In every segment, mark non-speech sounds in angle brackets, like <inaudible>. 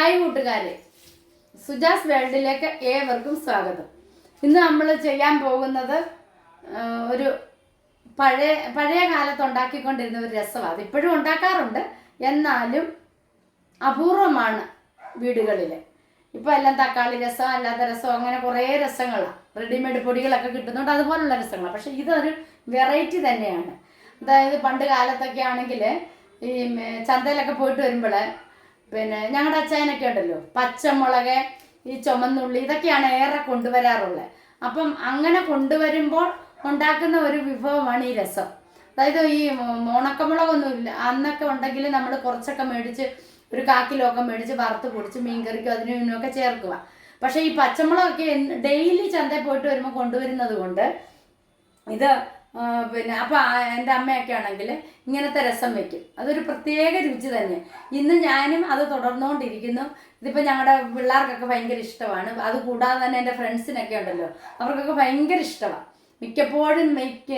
Hi കൂട്ടുകാരെ. സുജാസ് വേൾഡിലേക്ക് ഏവർക്കും സ്വാഗതം. ഇന്ന് നമ്മൾ ചെയ്യാൻ പോകുന്നത് ഒരു പഴയ പഴയ കാലത്ത് ഉണ്ടാക്കിക്കൊണ്ടിരുന്ന ഒരു രസമാണ് അത് ഇപ്പോഴും ഉണ്ടാക്കാറുണ്ട്. എന്നാലും അപൂർവമാണ് വീടുകളിൽ ഇപ്പോൾ എല്ലാം തക്കാളി രസം അല്ലാത്ത രസം അങ്ങനെ കുറേ രസങ്ങളാണ് റെഡിമെയ്ഡ് പൊടികളൊക്കെ കിട്ടുന്നുണ്ട് അതുപോലുള്ള രസങ്ങളാണ് പക്ഷേ ഇതൊരു വെറൈറ്റി തന്നെയാണ്. അതായത് പണ്ട് കാലത്തൊക്കെ ആണെങ്കിൽ ഈ ചന്തയിലൊക്കെ പോയിട്ട് വരുമ്പോൾ പിന്നെ ഞങ്ങളുടെ അച്ചായനൊക്കെ ഉണ്ടല്ലോ പച്ചമുളക് ഈ ചുമന്നുള്ളി ഇതൊക്കെയാണ് ഏറെ കൊണ്ടുവരാറുള്ളത് അപ്പം അങ്ങനെ കൊണ്ടുവരുമ്പോൾ ഉണ്ടാക്കുന്ന ഒരു വിഭവമാണ് ഈ രസം. അതായത് ഈ ഉണക്കമുളകൊന്നും ഇല്ല അന്നൊക്കെ ഉണ്ടെങ്കിൽ നമ്മൾ കുറച്ചൊക്കെ മേടിച്ച് ഒരു കാക്കിലൊക്കെ മേടിച്ച് വറുത്ത് പൊടിച്ച് മീൻകറിക്കും അതിനും ഇതിനുമൊക്കെ ചേർക്കുക പക്ഷേ ഈ പച്ചമുളകൊക്കെ ഡെയിലി ചന്തയിൽ പോയിട്ട് വരുമ്പോൾ കൊണ്ടുവരുന്നത് കൊണ്ട് ഇത് പിന്നെ അപ്പം എന്റെ അമ്മയൊക്കെ ആണെങ്കിൽ ഇങ്ങനത്തെ രസം വെക്കും. അതൊരു പ്രത്യേക രുചി തന്നെ. ഇന്ന് ഞാനും അത് തുടർന്നുകൊണ്ടിരിക്കുന്നു ഇതിപ്പോൾ ഞങ്ങളുടെ പിള്ളേർക്കൊക്കെ ഭയങ്കര ഇഷ്ടമാണ്. അത് കൂടാതെ തന്നെ എന്റെ ഫ്രണ്ട്സിനൊക്കെ ഉണ്ടല്ലോ. അവർക്കൊക്കെ ഭയങ്കര ഇഷ്ടമാണ് മിക്കപ്പോഴും മിക്ക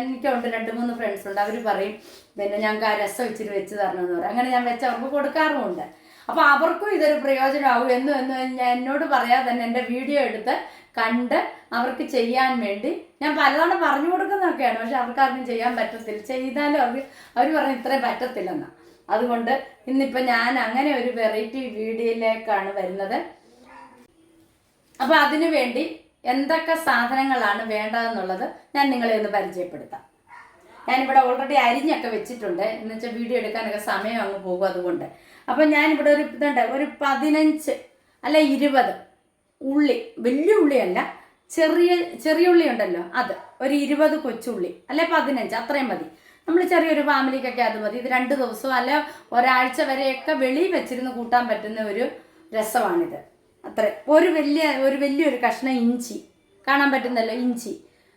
എനിക്കുണ്ട് രണ്ട് മൂന്ന് ഫ്രണ്ട്സ് ഉണ്ട്. അവർ പറയും പിന്നെ ഞങ്ങൾക്ക് ആ രസം ഇച്ചിരി വെച്ച് തരണമെന്ന് പറയും. അങ്ങനെ ഞാൻ വെച്ച് അവർക്ക് കൊടുക്കാറുമുണ്ട് അപ്പോൾ അവർക്കും ഇതൊരു പ്രയോജനമാകും എന്നും എന്നും ഞാൻ എന്നോട് പറയാതെ തന്നെ എന്റെ വീഡിയോ എടുത്ത് കണ്ട് അവർക്ക് ചെയ്യാൻ വേണ്ടി. ഞാൻ പലതവണ പറഞ്ഞു കൊടുക്കുന്നതൊക്കെയാണ് പക്ഷെ അവർക്കാർക്കും ചെയ്യാൻ പറ്റത്തില്ല. ചെയ്താലും അവർ അവർ പറഞ്ഞു ഇത്രയും പറ്റത്തില്ലെന്ന്. അതുകൊണ്ട് ഇന്നിപ്പോൾ ഞാൻ അങ്ങനെ ഒരു വെറൈറ്റി വീഡിയോയിലേക്കാണ് വരുന്നത്. അപ്പോൾ അതിനു വേണ്ടി എന്തൊക്കെ സാധനങ്ങളാണ് വേണ്ടതെന്നുള്ളത് ഞാൻ നിങ്ങളെ ഒന്ന് പരിചയപ്പെടുത്താം. ഞാനിവിടെ ഓൾറെഡി അരിഞ്ഞൊക്കെ വെച്ചിട്ടുണ്ട്. എന്ന് വെച്ചാൽ വീഡിയോ എടുക്കാനൊക്കെ സമയം അങ്ങ് പോകും അതുകൊണ്ട്. അപ്പം ഞാനിവിടെ ഒരു ഇതുണ്ട് ഒരു പതിനഞ്ച് അല്ല ഇരുപത് ഉള്ളി വലിയ ഉള്ളിയല്ല ചെറിയ ചെറിയ ഉള്ളി ഉണ്ടല്ലോ അത് ഒരു ഇരുപത് കൊച്ചുള്ളി അല്ലെ പതിനഞ്ച് അത്രയും മതി. നമ്മൾ ചെറിയൊരു ഫാമിലിക്കൊക്കെ അത് മതി. ഇത് രണ്ട് ദിവസവും അല്ലെ ഒരാഴ്ച വരെയൊക്കെ വെളിയിൽ വെച്ചിരുന്ന് കൂട്ടാൻ പറ്റുന്ന ഒരു രസമാണിത്. അത്ര. ഒരു വലിയ ഒരു വലിയൊരു കഷ്ണം ഇഞ്ചി കാണാൻ പറ്റുന്നല്ലോ ഇഞ്ചി.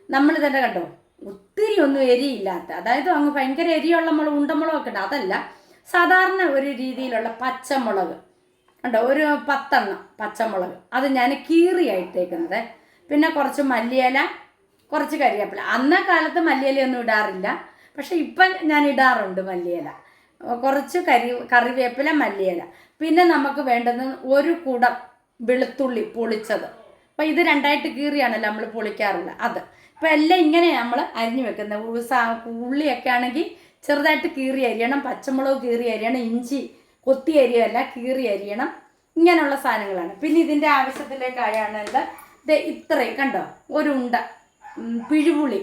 നമ്മൾ തന്നെ കണ്ടോ ഒത്തിരി ഒന്നും എരിയില്ലാത്ത അതായത് അങ്ങ് ഭയങ്കര എരിയുള്ള മുളക് ഉണ്ടമുളകൊക്കെ ഉണ്ട്. അതല്ല സാധാരണ ഒരു രീതിയിലുള്ള പച്ചമുളക്. കണ്ടോ ഒരു പത്തെണ്ണം പച്ചമുളക്. അത് ഞാൻ കീറിയായിട്ടേക്കുന്നത് പിന്നെ കുറച്ച് മല്ലിയില കുറച്ച് കരിവേപ്പില അന്ന കാലത്ത് മല്ലിയിലയൊന്നും ഇടാറില്ല. പക്ഷെ ഇപ്പം ഞാൻ ഇടാറുണ്ട് മല്ലിയില. കുറച്ച് കരി കറിവേപ്പില മല്ലിയില. പിന്നെ നമുക്ക് വേണ്ടത് ഒരു കുടം വെളുത്തുള്ളി പൊളിച്ചത്. അപ്പം ഇത് രണ്ടായിട്ട് കീറിയാണല്ലോ നമ്മൾ പൊളിക്കാറുള്ളത് അത്. ഇപ്പം എല്ലാം ഇങ്ങനെ നമ്മൾ അരിഞ്ഞു വെക്കുന്നത്. ഉള്ളിയൊക്കെ ആണെങ്കിൽ ചെറുതായിട്ട് കീറി അരിയണം പച്ചമുളക് കീറി അരിയണം ഇഞ്ചി കൊത്തി അരിയല്ല കീറി അരിയണം. ഇങ്ങനെയുള്ള സാധനങ്ങളാണ്. പിന്നെ ഇതിന്റെ ആവശ്യത്തിലേക്കായാണത് ഇത് ഇത്രയും കണ്ടോ? ഒരു ഉണ്ട. പിഴുപുളി.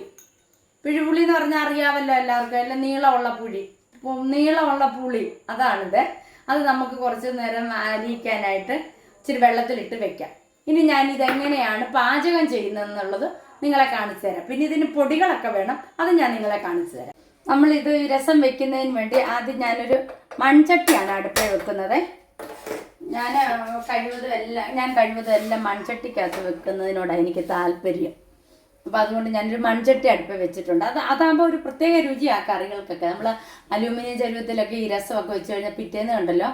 പിഴുപുളി എന്ന് പറഞ്ഞാൽ അറിയാമല്ലോ എല്ലാവർക്കും. അല്ല നീളമുള്ള ഉം, നീളമുള്ള പുളി. അതാണിത്. അത് നമുക്ക് കുറച്ച് നേരം അരിയിക്കാനായിട്ട് ഇച്ചിരി വെള്ളത്തിലിട്ട് വെക്കാം. ഇനി ഞാൻ ഇതെങ്ങനെയാണ് പാചകം ചെയ്യുന്നതെന്നുള്ളത് നിങ്ങളെ കാണിച്ചു തരാം. പിന്നെ ഇതിന് പൊടികളൊക്കെ വേണം. അത് ഞാൻ നിങ്ങളെ കാണിച്ചു തരാം. നമ്മളിത് രസം വെക്കുന്നതിന് വേണ്ടി ആദ്യം ഞാനൊരു മൺചട്ടിയാണ് അടുപ്പിൽ വെക്കുന്നത്. ഞാൻ കഴിവതും എല്ലാം ഞാൻ കഴിവതും എല്ലാം മൺചട്ടിക്കകത്ത് വെക്കുന്നതിനോടാണ് എനിക്ക് താല്പര്യം. അപ്പോൾ അതുകൊണ്ട് ഞാനൊരു മൺചട്ടി അടുപ്പ് വെച്ചിട്ടുണ്ട്. അത് അതാകുമ്പോൾ ഒരു പ്രത്യേക രുചിയാണ് കറികൾക്കൊക്കെ. നമ്മൾ അലൂമിനിയം ചരുവത്തിലൊക്കെ ഈ രസമൊക്കെ വെച്ച് കഴിഞ്ഞാൽ പിറ്റേന്ന് കണ്ടല്ലോ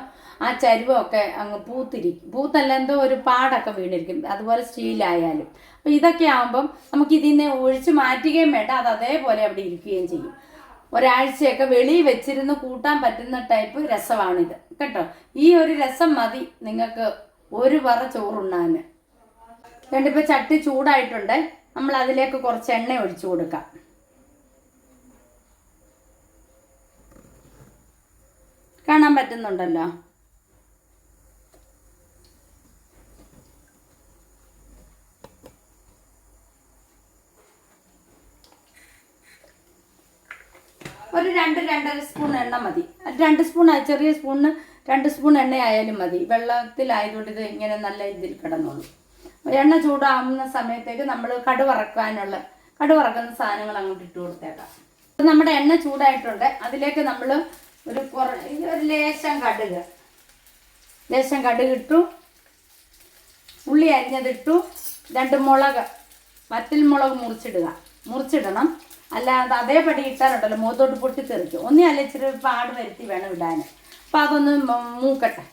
ആ ചരുവമൊക്കെ അങ്ങ് പൂത്തിരിക്കും. പൂത്തല്ല എന്തോ ഒരു പാടൊക്കെ വീണിരിക്കും. അതുപോലെ സ്റ്റീലായാലും. അപ്പോൾ ഇതൊക്കെ ആകുമ്പം നമുക്ക് ഇതിൽ നിന്ന് ഒഴിച്ച് മാറ്റുകയും വേണ്ട. അത് അതേപോലെ അവിടെ ഇരിക്കുകയും ചെയ്യും. ഒരാഴ്ചയൊക്കെ വെളിയിൽ വെച്ചിരുന്ന് കൂട്ടാൻ പറ്റുന്ന ടൈപ്പ് രസമാണിത്. കേട്ടോ? ഈ ഒരു രസം മതി നിങ്ങൾക്ക് ഒരു പറ ചോറുണ്ണാൻ. കണ്ടിപ്പോൾ ചട്ടി ചൂടായിട്ടുണ്ട്. നമ്മൾ അതിലേക്ക് കുറച്ച് എണ്ണ ഒഴിച്ചു കൊടുക്കാം. കാണാൻ പറ്റുന്നുണ്ടല്ലോ? ഒരു രണ്ട് രണ്ടര സ്പൂൺ എണ്ണ മതി. രണ്ട് സ്പൂൺ ചെറിയ സ്പൂണിന് രണ്ട് സ്പൂൺ എണ്ണ ആയാലും മതി. വെള്ളത്തിലായതുകൊണ്ട് ഇത് ഇങ്ങനെ നല്ല ഇതിൽ കിടന്നോളൂ. എണ്ണ ചൂടാവുന്ന സമയത്തേക്ക് നമ്മൾ കടുവറക്കാനുള്ള കടുവറക്കുന്ന സാധനങ്ങൾ അങ്ങോട്ട് ഇട്ട് കൊടുത്തേക്കാം. നമ്മുടെ എണ്ണ ചൂടായിട്ടുണ്ട്. അതിലേക്ക് നമ്മൾ ഒരു കുറ ഒരു ലേശം കടുക്. ലേശം കടുക് ഇട്ടു. ഉള്ളി അരിഞ്ഞതിട്ടു. രണ്ട് മുളക്. വറ്റൽ മുളക് മുറിച്ചിടുക. മുറിച്ചിടണം. അല്ലാതെ അതേപടി ഇട്ടാലുണ്ടല്ലോ മുഖത്തോട്ട് പൊട്ടിത്തെറിക്കും ഒന്നേ അല്ല ഇച്ചിരി പാട് വരുത്തി വേണം ഇടാൻ അപ്പം അതൊന്ന് മൂക്കട്ടെ.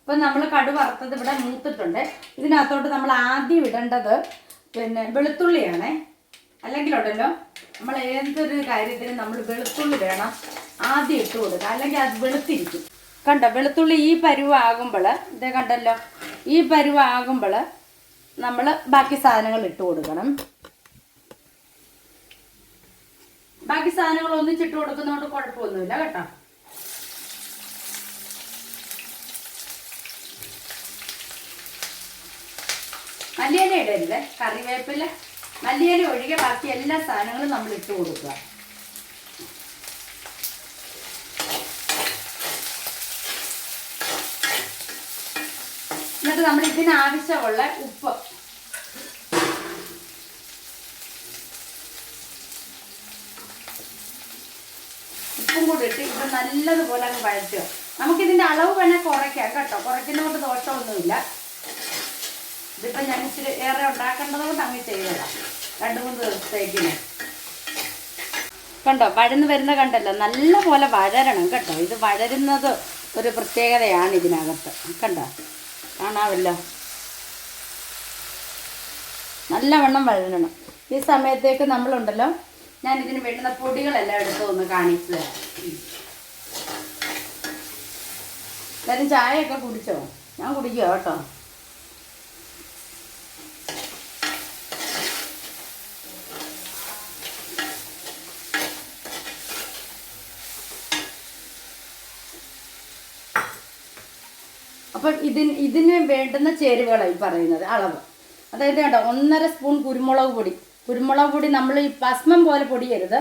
ഇപ്പം നമ്മൾ കടു വറുത്തത് ഇവിടെ മൂത്തിട്ടുണ്ട്. ഇതിനകത്തോട്ട് നമ്മൾ ആദ്യം ഇടേണ്ടത് പിന്നെ വെളുത്തുള്ളിയാണേ. അല്ലെങ്കിൽ ഉണ്ടല്ലോ നമ്മൾ ഏതൊരു കാര്യത്തിനും നമ്മൾ വെളുത്തുള്ളി വേണം ആദ്യം ഇട്ട് കൊടുക്കുക. അല്ലെങ്കിൽ അത് വെളുത്തിരിക്കും. കണ്ടോ വെളുത്തുള്ളി ഈ പരുവാകുമ്പോൾ ഇതേ കണ്ടല്ലോ ഈ പരുവാകുമ്പോൾ നമ്മൾ ബാക്കി സാധനങ്ങൾ ഇട്ട് കൊടുക്കണം. ബാക്കി സാധനങ്ങൾ ഒന്നിച്ചിട്ട് കൊടുക്കുന്നതുകൊണ്ട് കുഴപ്പമൊന്നുമില്ല കേട്ടോ. മല്ലിയില ഇടരുത്. കറിവേപ്പില. മല്ലിയില ഒഴികെ ബാക്കി എല്ലാ സാധനങ്ങളും നമ്മൾ ഇട്ട് കൊടുക്കുക. എന്നിട്ട് നമ്മൾ ഇതിനാവശ്യമുള്ള ഉപ്പ് ഉപ്പും കൂടി ഇട്ട് ഇത് നല്ലതുപോലെ അങ്ങ് വഴറ്റുക. നമുക്കിതിന്റെ അളവ് വേണേൽ കുറയ്ക്കാം കേട്ടോ. കുറയ്ക്കുന്നതുകൊണ്ട് ദോഷമൊന്നുമില്ല. ഇതിപ്പോ ഞാൻ ഇച്ചിരി ഏറെ ഉണ്ടാക്കേണ്ടത് കൊണ്ട് അങ്ങ് ചെയ്തതാണ് രണ്ട് മൂന്ന് ദിവസത്തേക്കിന് കണ്ടോ? വഴന്ന് വരുന്ന കണ്ടല്ലോ? നല്ല പോലെ വഴരണം കേട്ടോ. ഇത് വഴരുന്നത് ഒരു പ്രത്യേകതയാണ് ഇതിനകത്ത്. കണ്ടോ? കാണാമല്ലോ? നല്ലവണ്ണം വഴരണം ഈ സമയത്തേക്ക് നമ്മളുണ്ടല്ലോ? ഞാൻ ഇതിന് വേണ്ടുന്ന പൊടികളെല്ലാം എടുത്ത് ഒന്ന് കാണിച്ചു തരാം. ചായയൊക്കെ കുടിച്ചോ? ഞാൻ കുടിക്കുക കേട്ടോ. അപ്പം ഇതിന് ഇതിന് വേണ്ടുന്ന ചേരുവകളായി പറയുന്നത് അളവ്. അതായത് കേട്ടോ ഒന്നര സ്പൂൺ കുരുമുളക് പൊടി. കുരുമുളക് പൊടി നമ്മൾ ഈ ഭസ്മം പോലെ പൊടിയരുത്.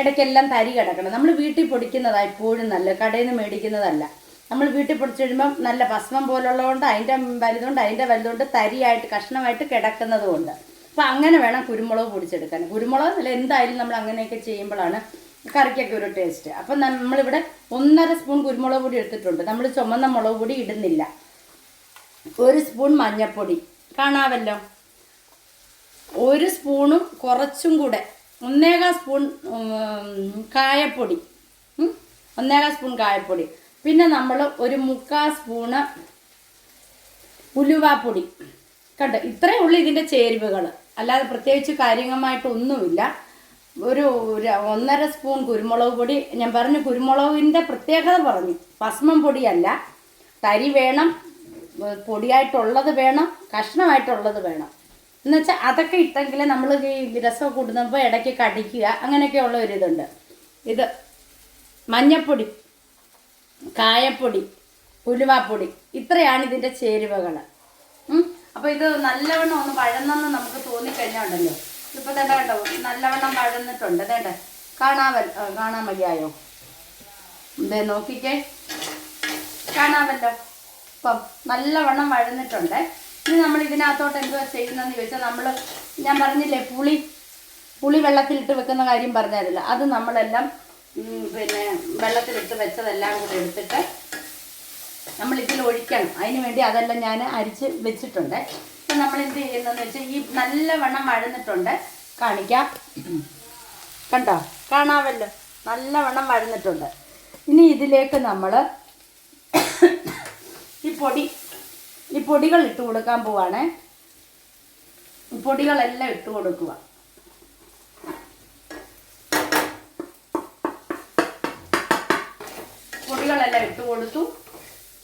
ഇടയ്ക്കെല്ലാം തരി കിടക്കണം. നമ്മൾ വീട്ടിൽ പൊടിക്കുന്നതാണ് എപ്പോഴും നല്ല കടയിൽ നിന്ന് മേടിക്കുന്നതല്ല. നമ്മൾ വീട്ടിൽ പൊടിച്ച് കഴിയുമ്പം നല്ല ഭസ്മം പോലുള്ളതുകൊണ്ട് അതിന്റെ വലുതുകൊണ്ട് അതിന്റെ വലുതുകൊണ്ട് തരിയായിട്ട് കഷ്ണമായിട്ട് കിടക്കുന്നതുകൊണ്ട്. അപ്പോൾ അപ്പം അങ്ങനെ വേണം കുരുമുളക് പൊടിച്ചെടുക്കാൻ. കുരുമുളക് അല്ല എന്തായാലും നമ്മൾ അങ്ങനെയൊക്കെ ചെയ്യുമ്പോഴാണ് കറിക്കൊക്കെ ഒരു ടേസ്റ്റ്. അപ്പം നമ്മളിവിടെ ഒന്നര സ്പൂൺ കുരുമുളക് പൊടി എടുത്തിട്ടുണ്ട്. നമ്മൾ ചുമന്ന മുളക് പൊടി ഇടുന്നില്ല. ഒരു സ്പൂൺ മഞ്ഞൾപ്പൊടി കാണാമല്ലോ ഒരു സ്പൂണും കുറച്ചും കൂടെ. ഒന്നേകാൽ സ്പൂൺ കായപ്പൊടി. ഒന്നേകാൽ സ്പൂൺ കായപ്പൊടി. പിന്നെ നമ്മൾ ഒരു മുക്കാൽ സ്പൂണ് ഉലുവാപ്പൊടി. കണ്ടോ? ഇത്രയേ ഉള്ളൂ ഇതിന്റെ ചേരുവകൾ അല്ലാതെ പ്രത്യേകിച്ച് കാര്യമായിട്ടൊന്നുമില്ല ഒരു ഒന്നര സ്പൂൺ കുരുമുളക് പൊടി. ഞാൻ പറഞ്ഞു കുരുമുളകിന്റെ പ്രത്യേകത പറഞ്ഞു. ഭസ്മം പൊടിയല്ല. തരി വേണം പൊടിയായിട്ടുള്ളത് വേണം കഷ്ണമായിട്ടുള്ളത് വേണം. എന്നുവെച്ചാൽ അതൊക്കെ ഇട്ടെങ്കിൽ നമ്മൾ ഈ രസം കൂടുന്നപ്പോൾ ഇടയ്ക്ക് കടിക്കുക അങ്ങനെയൊക്കെയുള്ള ഒരു ഇതുണ്ട്. ഇത് മഞ്ഞപ്പൊടി കായപ്പൊടി ഉലുവാപ്പൊടി ഇത്രയാണ് ഇതിന്റെ ചേരുവകൾ അപ്പോൾ ഇത് നല്ലവണ്ണം ഒന്ന് വഴന്നെന്ന് നമുക്ക് തോന്നിക്കഴിഞ്ഞുണ്ടല്ലോ ഇപ്പോൾ തന്നെ കണ്ടോ നല്ലവണ്ണം വഴന്നിട്ടുണ്ട്. തേണ്ടേ കാണാവൽ കാണാൻ മതിയായോ എന്തേ നോക്കിക്കേ. കാണാമല്ലോ ഇപ്പം നല്ലവണ്ണം വഴന്നിട്ടുണ്ട്. ഇനി നമ്മൾ ഇതിനകത്തോട്ട് എന്തുവാ ചെയ്യുന്നതെന്ന് ചോദിച്ചാൽ നമ്മൾ ഞാൻ പറഞ്ഞില്ലേ പുളി പുളി വെള്ളത്തിലിട്ട് വെക്കുന്ന കാര്യം പറഞ്ഞായിരുന്നില്ല. അത് നമ്മളെല്ലാം പിന്നെ വെള്ളത്തിലിട്ട് വെച്ചതെല്ലാം കൂടി എടുത്തിട്ട് നമ്മൾ ഇതിൽ ഒഴിക്കണം. അതിന് വേണ്ടി അതെല്ലാം ഞാൻ അരിച്ച് വെച്ചിട്ടുണ്ട്. അപ്പം നമ്മൾ എന്ത് ചെയ്യുന്നതെന്ന് വെച്ചാൽ ഈ നല്ലവണ്ണം വഴന്നിട്ടുണ്ട്. കാണിക്കാം. കണ്ടോ? കാണാമല്ലോ. നല്ലവണ്ണം വഴന്നിട്ടുണ്ട്. ഇനി ഇതിലേക്ക് നമ്മൾ ഈ പൊടി ഈ പൊടികൾ ഇട്ട് കൊടുക്കാൻ പോവാണേ. പൊടികളെല്ലാം ഇട്ട് കൊടുക്കുക. പൊടികളെല്ലാം ഇട്ട് കൊടുത്തു.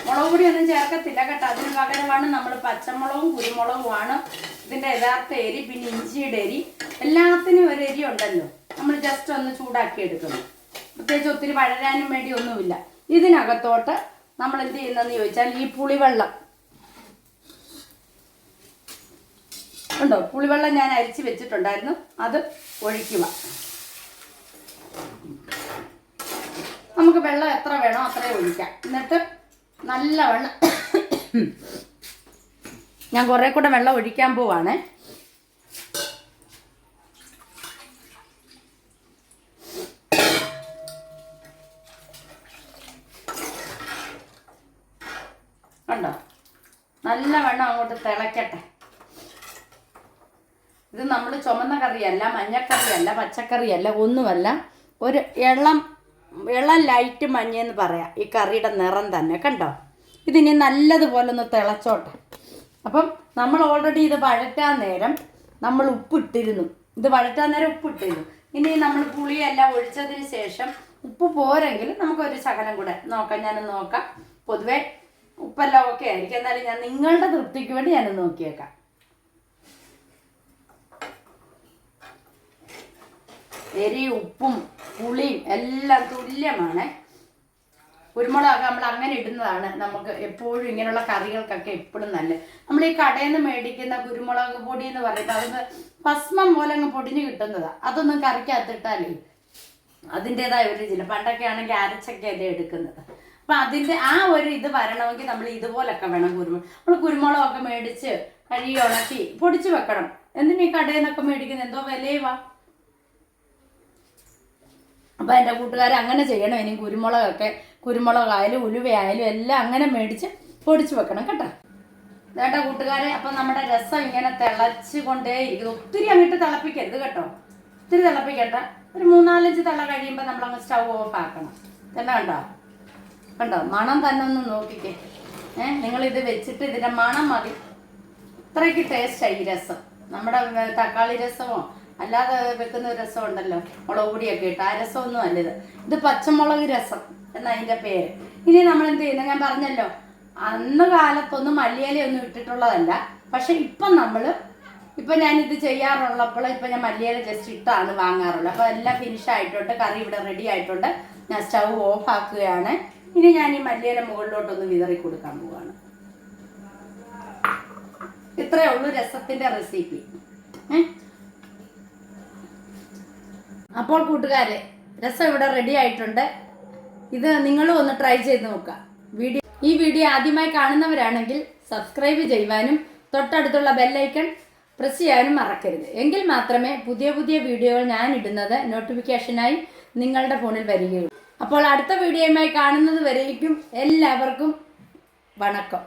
മുളക് പൊടി ഒന്നും ചേർക്കത്തില്ല കേട്ടോ. അതിന് പകരമാണ് നമ്മൾ പച്ചമുളകും കുരുമുളകുമാണ്. ഇതിന്റെ യഥാർത്ഥ എരി പിന്നെ ഇഞ്ചിയുടെ എരി. എല്ലാത്തിനും ഒരു എരി ഉണ്ടല്ലോ. നമ്മൾ ജസ്റ്റ് ഒന്ന് ചൂടാക്കി എടുക്കുന്നു. പ്രത്യേകിച്ച് ഒത്തിരി വഴരാനും വേണ്ടി ഒന്നുമില്ല ഇതിനകത്തോട്ട് നമ്മൾ എന്ത് ചെയ്യുന്നതെന്ന് ചോദിച്ചാൽ ഈ പുളിവെള്ളം. ഉണ്ടോ? പുളിവെള്ളം ഞാൻ അരിച്ച് വെച്ചിട്ടുണ്ടായിരുന്നു. അത് ഒഴിക്കുക. നമുക്ക് വെള്ളം എത്ര വേണോ അത്രയും ഒഴിക്കാം. എന്നിട്ട് നല്ല വെള്ളം <coughs> ഞാൻ കുറേ കൂടെ വെള്ളം ഒഴിക്കാൻ പോവാണ്. കണ്ടോ? നല്ല വെള്ളം അങ്ങോട്ട് തിളക്കട്ടെ. ഇത് നമ്മൾ ചുമന്ന കറിയല്ല മഞ്ഞക്കറിയല്ല പച്ചക്കറിയല്ല ഒന്നുമല്ല. ഒരു ഇളം ഇളം ലൈറ്റ് മഞ്ഞയെന്ന് പറയാം. ഈ കറിയുടെ നിറം തന്നെ കണ്ടോ? ഇതിനി നല്ലതുപോലെ ഒന്ന് തിളച്ചോട്ടെ. അപ്പം നമ്മൾ ഓൾറെഡി ഇത് വഴറ്റാൻ നേരം നമ്മൾ ഉപ്പിട്ടിരുന്നു. ഇത് വഴറ്റാൻ നേരം ഉപ്പിട്ടിരുന്നു. ഇനി നമ്മൾ പുളിയെല്ലാം ഒഴിച്ചതിന് ശേഷം ഉപ്പ് പോരെങ്കിൽ നമുക്കൊരു ശകലം കൂടെ നോക്കാം. ഞാനൊന്ന് നോക്കാം. പൊതുവെ ഉപ്പെല്ലാം ഓക്കെ ആയിരിക്കും. എന്നാലും ഞാൻ നിങ്ങളുടെ തൃപ്തിക്ക് വേണ്ടി ഞാനൊന്ന് നോക്കിയേക്കാം. എരി ഉപ്പും പുളിയും എല്ലാം തുല്യമാണ്. കുരുമുളകൊക്കെ നമ്മൾ അങ്ങനെ ഇടുന്നതാണ് നമുക്ക് എപ്പോഴും ഇങ്ങനെയുള്ള കറികൾക്കൊക്കെ എപ്പോഴും നല്ലത്. നമ്മൾ ഈ കടയിൽ നിന്ന് മേടിക്കുന്ന കുരുമുളക് പൊടി എന്ന് പറയുന്നത് അതൊന്ന് ഭസ്മം പോലെ അങ്ങ് പൊടിഞ്ഞ് കിട്ടുന്നതാണ് അതൊന്നും കറിക്കകത്തിട്ടാലേ അതിന്റെതായ ഒരു രുചിയില്ല പണ്ടൊക്കെ ആണെങ്കിൽ അരച്ചൊക്കെ അതേ എടുക്കുന്നത്. അപ്പം അതിന്റെ ആ ഒരു ഇത് വരണമെങ്കിൽ നമ്മൾ ഇതുപോലൊക്കെ വേണം കുരുമുളക് നമ്മൾ കുരുമുളകൊക്കെ മേടിച്ച് കഴുകി ഉണക്കി പൊടിച്ച് വെക്കണം. എന്തിനാ ഈ കടയിൽ നിന്നൊക്കെ മേടിക്കുന്നത് എന്തോ വിലയുവാ? അപ്പം എന്റെ കൂട്ടുകാർ അങ്ങനെ ചെയ്യണം. ഇനി കുരുമുളകൊക്കെ കുരുമുളകായാലും ഉലുവയായാലും എല്ലാം അങ്ങനെ മേടിച്ച് പൊടിച്ച് വെക്കണം കേട്ടോ. വേണ്ട കൂട്ടുകാരെ അപ്പം നമ്മുടെ രസം ഇങ്ങനെ തിളച്ച് കൊണ്ടേയിരിക്കും ഒത്തിരി അങ്ങോട്ട് തിളപ്പിക്കരുത് കേട്ടോ. ഒത്തിരി തിളപ്പിക്കട്ടെ ഒരു മൂന്നാലഞ്ച് തിള കഴിയുമ്പോൾ നമ്മളങ്ങ് സ്റ്റൗ ഓഫ് ആക്കണം. തന്നെ കണ്ടോ? കണ്ടോ? മണം തന്നെ ഒന്ന് നോക്കിക്കേ. ഏഹ് നിങ്ങളിത് വെച്ചിട്ട് ഇതിന്റെ മണം മതി. ഇത്രയ്ക്ക് ടേസ്റ്റായി ഈ രസം. നമ്മുടെ തക്കാളി രസമോ? അല്ലാതെ വെക്കുന്ന രസം ഉണ്ടല്ലോ മുളക് പൊടിയൊക്കെ ഇട്ട്. ആ രസമൊന്നും അല്ല ഇത്. ഇത് പച്ചമുളക് രസം എന്നതിന്റെ പേര്. ഇനി നമ്മൾ എന്ത് ചെയ്യുന്നത് ഞാൻ പറഞ്ഞല്ലോ. അന്ന് കാലത്തൊന്നും മല്ലിയിലയൊന്നും ഇട്ടിട്ടുള്ളതല്ല. പക്ഷെ ഇപ്പം നമ്മൾ ഇപ്പം ഞാനിത് ചെയ്യാറുള്ളപ്പോൾ ഇപ്പം ഞാൻ മല്ലിയില ജസ്റ്റ് ഇട്ടാണ് വാങ്ങാറുള്ളത്. അപ്പോൾ എല്ലാം ഫിനിഷ് ആയിട്ടുണ്ട്. കറി ഇവിടെ റെഡി ആയിട്ടുണ്ട്. ഞാൻ സ്റ്റൗ ഓഫ് ആക്കുകയാണ്. ഇനി ഞാൻ ഈ മല്ലിയില മുകളിലോട്ടൊന്ന് വിതറി കൊടുക്കാൻ പോവാണ്. ഇത്രയേ ഉള്ളൂ രസത്തിന്റെ റെസിപ്പി ഏ? അപ്പോൾ കൂട്ടുകാരെ രസം ഇവിടെ റെഡി ആയിട്ടുണ്ട്. ഇത് നിങ്ങളും ഒന്ന് ട്രൈ ചെയ്ത് നോക്കുക. വീഡിയോ ഈ വീഡിയോ ആദ്യമായി കാണുന്നവരാണെങ്കിൽ സബ്സ്ക്രൈബ് ചെയ്യുവാനും തൊട്ടടുത്തുള്ള ബെല്ലൈക്കൺ പ്രസ് ചെയ്യാനും മറക്കരുത്. എങ്കിൽ മാത്രമേ പുതിയ പുതിയ വീഡിയോകൾ ഞാൻ ഇടുന്നത് നോട്ടിഫിക്കേഷനായി നിങ്ങളുടെ ഫോണിൽ വരികയുള്ളൂ. അപ്പോൾ അടുത്ത വീഡിയോയുമായി കാണുന്നത് വരേക്കും എല്ലാവർക്കും വണക്കം.